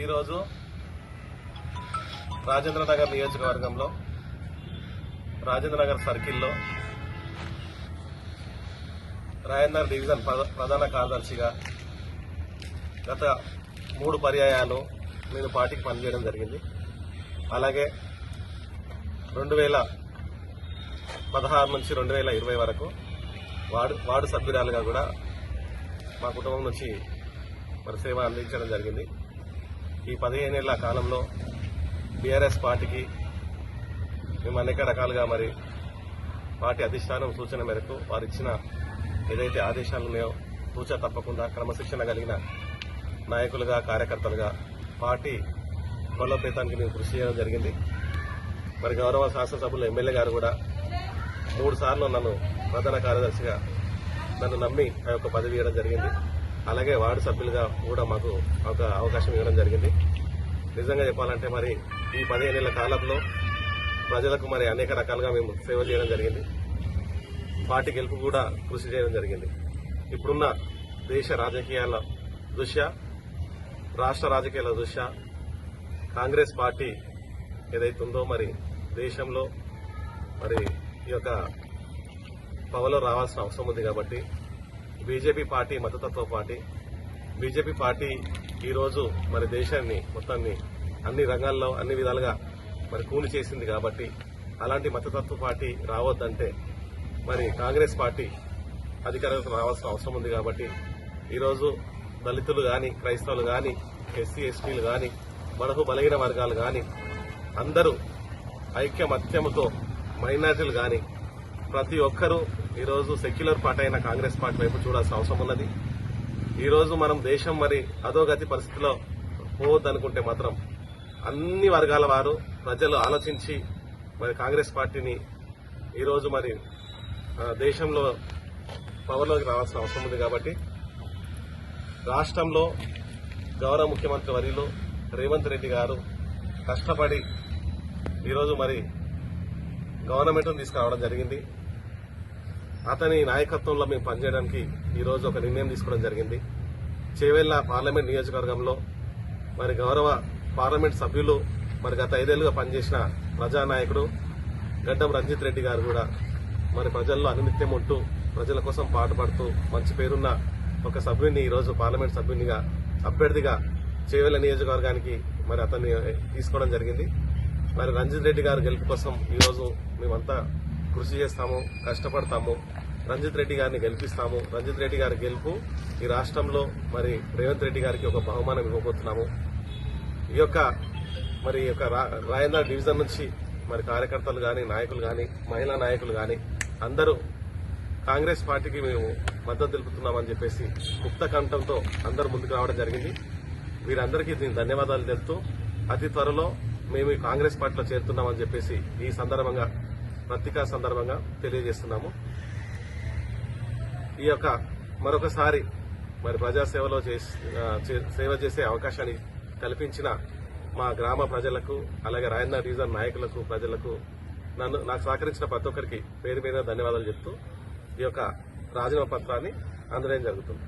ఈరోజు రాజేంద్ర నగర్ నియోజకవర్గంలో రాజేంద్ర నగర్ సర్కిల్లో రాజేంద్ర డివిజన్ ప్రధాన కార్యదర్శిగా గత మూడు పర్యాయాలు నేను పార్టీకి పనిచేయడం జరిగింది. అలాగే రెండు వేల పదహారు నుంచి రెండు వేల ఇరవై వరకు వార్డు వార్డు సభ్యురాలుగా కూడా మా కుటుంబం నుంచి మరి సేవ అందించడం జరిగింది. ఈ పదిహేనేళ్ళ కాలంలో బీఆర్ఎస్ పార్టీకి మేము అనేక రకాలుగా మరి పార్టీ అధిష్టానం సూచన మేరకు వారు ఇచ్చిన ఏదైతే ఆదేశాలు ఉన్నాయో సూచన తప్పకుండా క్రమశిక్షణ కలిగిన నాయకులుగా కార్యకర్తలుగా పార్టీ బలోపేతానికి మేము కృషి చేయడం జరిగింది. మరి గౌరవ శాసనసభ్యులు ఎమ్మెల్యే గారు కూడా మూడు సార్లు నన్ను ప్రధాన కార్యదర్శిగా నన్ను నమ్మి ఆ యొక్క పదవి ఇవ్వడం జరిగింది. అలాగే వార్డు సభ్యులుగా కూడా మాకు ఒక అవకాశం ఇవ్వడం జరిగింది. నిజంగా చెప్పాలంటే మరి ఈ పదిహేనేళ్ళ కాలంలో ప్రజలకు మరి అనేక రకాలుగా మేము సేవ చేయడం జరిగింది. పార్టీ గెలుపు కూడా కృషి చేయడం జరిగింది. ఇప్పుడున్న దేశ రాజకీయాల దృష్ట్యా రాష్ట్ర రాజకీయాల దృష్ట్యా కాంగ్రెస్ పార్టీ ఏదైతుందో ఉందో మరి దేశంలో మరి ఈ యొక్క పవలో రావాల్సిన అవసరం ఉంది కాబట్టి బీజేపీ పార్టీ మద్దతుత్వ పార్టీ బీజేపీ పార్టీ ఈరోజు మరి దేశాన్ని మొత్తాన్ని అన్ని రంగాల్లో అన్ని విధాలుగా మరి కూలి చేసింది కాబట్టి అలాంటి మతతత్వ పార్టీ రావద్దంటే మరి కాంగ్రెస్ పార్టీ అధికారంలోకి రావాల్సిన అవసరం ఉంది కాబట్టి ఈరోజు దళితులు కానీ క్రైస్తవులు కానీ ఎస్సీ ఎస్టీలు కానీ మనకు బలహీన వర్గాలు కానీ అందరూ ఐక్యమత్యముతో మైనార్టీలు కానీ ప్రతి ఒక్కరూ ఈరోజు సెక్యులర్ పార్టీ అయిన కాంగ్రెస్ పార్టీ వైపు చూడాల్సిన అవసరం ఉన్నది. ఈరోజు మనం దేశం మరి అధోగతి పరిస్థితిలో పోవద్దనుకుంటే మాత్రం అన్ని వర్గాల వారు ప్రజలు ఆలోచించి మరి కాంగ్రెస్ పార్టీని ఈరోజు మరి దేశంలో పవర్లోకి రావాల్సిన అవసరం ఉంది కాబట్టి రాష్ట్రంలో గౌరవ ముఖ్యమంత్రి వరిలో రేవంత్ రెడ్డి గారు కష్టపడి ఈరోజు మరి గవర్నమెంట్ను తీసుకురావడం జరిగింది. అతని నాయకత్వంలో మేము పనిచేయడానికి ఈ రోజు ఒక నిర్ణయం తీసుకోవడం జరిగింది. చేవెళ్ళ పార్లమెంట్ నియోజకవర్గంలో మరి గౌరవ పార్లమెంట్ సభ్యులు మరి గత ఐదేళ్ళుగా పనిచేసిన ప్రజానాయకుడు గడ్డం రంజిత్ రెడ్డి గారు కూడా మరి ప్రజల్లో అనునిత్యం ఉంటూ ప్రజల కోసం పాటుపడుతూ మంచి పేరున్న ఒక సభ్యుడిని ఈరోజు పార్లమెంట్ సభ్యునిగా అభ్యర్థిగా చేవెళ్ళ నియోజకవర్గానికి మరి అతన్ని తీసుకోవడం జరిగింది. మరి రంజిత్ రెడ్డి గారు గెలుపు కోసం ఈరోజు మేమంతా కృషి చేస్తాము కష్టపడతాము. రంజిత్ రెడ్డి గారిని గెలిపిస్తాము. రంజిత్ రెడ్డి గారి గెలుపు ఈ రాష్ట్రంలో మరి రేవంత్ రెడ్డి గారికి ఒక బహుమానం ఇవ్వబోతున్నాము. ఈ యొక్క మరి ఈ యొక్క రా- రాయంద్ర డివిజన్ నుంచి మరి కార్యకర్తలు కానీ నాయకులు కానీ మహిళా నాయకులు కానీ అందరూ కాంగ్రెస్ పార్టీకి మేము మద్దతు తెలుపుతున్నామని చెప్పేసి గుప్త కంఠంతో అందరూ ముందుకు రావడం జరిగింది. వీరందరికీ దీని ధన్యవాదాలు తెలుపుతూ అతి త్వరలో మేము ఈ కాంగ్రెస్ పార్టీలో చేరుతున్నామని చెప్పేసి ఈ సందర్భంగా పత్రికా సందర్భంగా తెలియజేస్తున్నాము. ఈ యొక్క మరొకసారి మరి ప్రజాసేవలో చే- సేవ చేసే అవకాశాన్ని కల్పించిన మా గ్రామ ప్రజలకు అలాగే రాయన్న రీజన్ నాయకులకు ప్రజలకు నన్ను నాకు సహకరించిన ప్రతి ఒక్కరికి పేరు మీద ధన్యవాదాలు చెప్తూ ఈ యొక్క రాజీనామా పత్రాన్ని అందడం జరుగుతుంది.